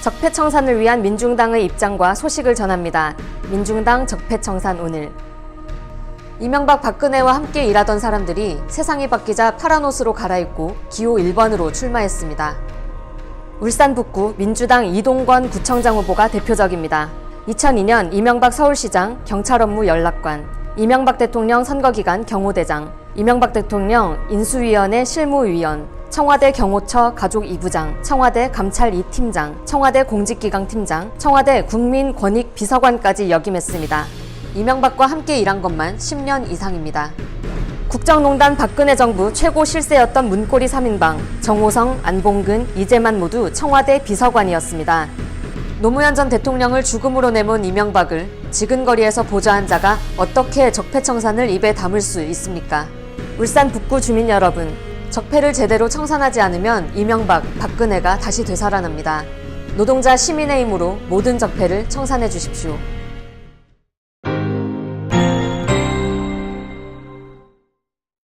적폐청산을 위한 민중당의 입장과 소식을 전합니다. 민중당 적폐청산 오늘. 이명박 박근혜와 함께 일하던 사람들이 세상이 바뀌자 파란 옷으로 갈아입고 기호 1번으로 출마했습니다. 울산 북구 민주당 이동권 구청장 후보가 대표적입니다. 2002년 이명박 서울시장 경찰 업무 연락관, 이명박 대통령 선거기간 경호대장, 이명박 대통령 인수위원회 실무위원, 청와대 경호처 가족 2부장, 청와대 감찰 2팀장, 청와대 공직기강 팀장, 청와대 국민권익 비서관까지 역임했습니다. 이명박과 함께 일한 것만 10년 이상입니다. 국정농단 박근혜 정부 최고 실세였던 문고리 3인방 정호성, 안봉근, 이재만 모두 청와대 비서관이었습니다. 노무현 전 대통령을 죽음으로 내몬 이명박을 지근거리에서 보좌한 자가 어떻게 적폐청산을 입에 담을 수 있습니까? 울산 북구 주민 여러분, 적폐를 제대로 청산하지 않으면 이명박, 박근혜가 다시 되살아납니다. 노동자 시민의 힘으로 모든 적폐를 청산해 주십시오.